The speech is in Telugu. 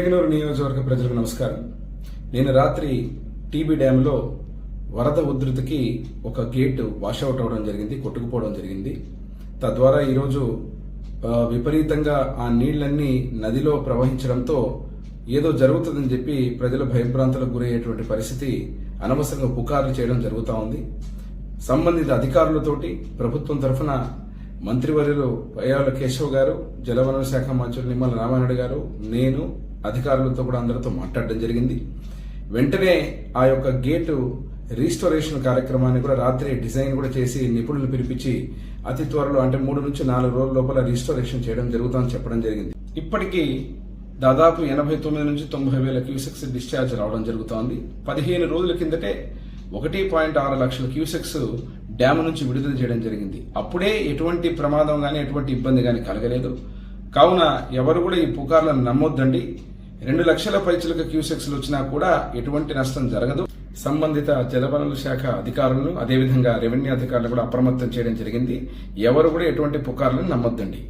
ఎమ్మిగనూరు నియోజకవర్గ ప్రజలకు నమస్కారం. నేను రాత్రి టీబీ డ్యాంలో వరద ఉధృతికి ఒక గేటు వాషౌట్ అవడం జరిగింది కొట్టుకుపోవడం జరిగింది. తద్వారా ఈరోజు విపరీతంగా ఆ నీళ్ళన్నీ నదిలో ప్రవహించడంతో ఏదో జరుగుతుందని చెప్పి ప్రజలు భయభ్రాంతులకు గురయ్యేటువంటి పరిస్థితి అనవసరంగా పుకార్లు చేయడం జరుగుతూ ఉంది. సంబంధిత అధికారులతోటి ప్రభుత్వం తరఫున మంత్రివర్యులు పయ్యాల కేశవ్ గారు జలవనరుల శాఖ మంత్రులు నిమ్మల రామానాయుడు గారు నేను అధికారులతో కూడా అందరితో మాట్లాడడం జరిగింది. వెంటనే ఆ యొక్క గేటు రీస్టోరేషన్ కార్యక్రమాన్ని కూడా రాత్రి డిజైన్ కూడా చేసి నిపుణులు పిలిపించి అతి త్వరలో అంటే మూడు నుంచి నాలుగు రోజుల లోపల రీస్టోరేషన్ చేయడం జరుగుతుందని చెప్పడం జరిగింది. ఇప్పటికీ దాదాపు ఎనభై తొమ్మిది నుంచి తొంభై వేల క్యూసెక్స్ డిశ్చార్జ్ రావడం జరుగుతోంది. పదిహేను రోజుల కిందటే ఒకటి పాయింట్ ఆరు లక్షల క్యూసెక్స్ డ్యామ్ నుంచి విడుదల చేయడం జరిగింది. అప్పుడే ఎటువంటి ప్రమాదం కానీ ఎటువంటి ఇబ్బంది కానీ కలగలేదు. కావున ఎవరు కూడా ఈ పుకార్లను నమ్మొద్దండి. రెండు లక్షల పైచులకు క్యూసెక్స్లు వచ్చినా కూడా ఎటువంటి నష్టం జరగదు. సంబంధిత జలవనరుల శాఖ అధికారులను అదేవిధంగా రెవెన్యూ అధికారులను కూడా అప్రమత్తం చేయడం జరిగింది. ఎవరు కూడా ఎటువంటి పుకార్లను నమ్మొద్దండి.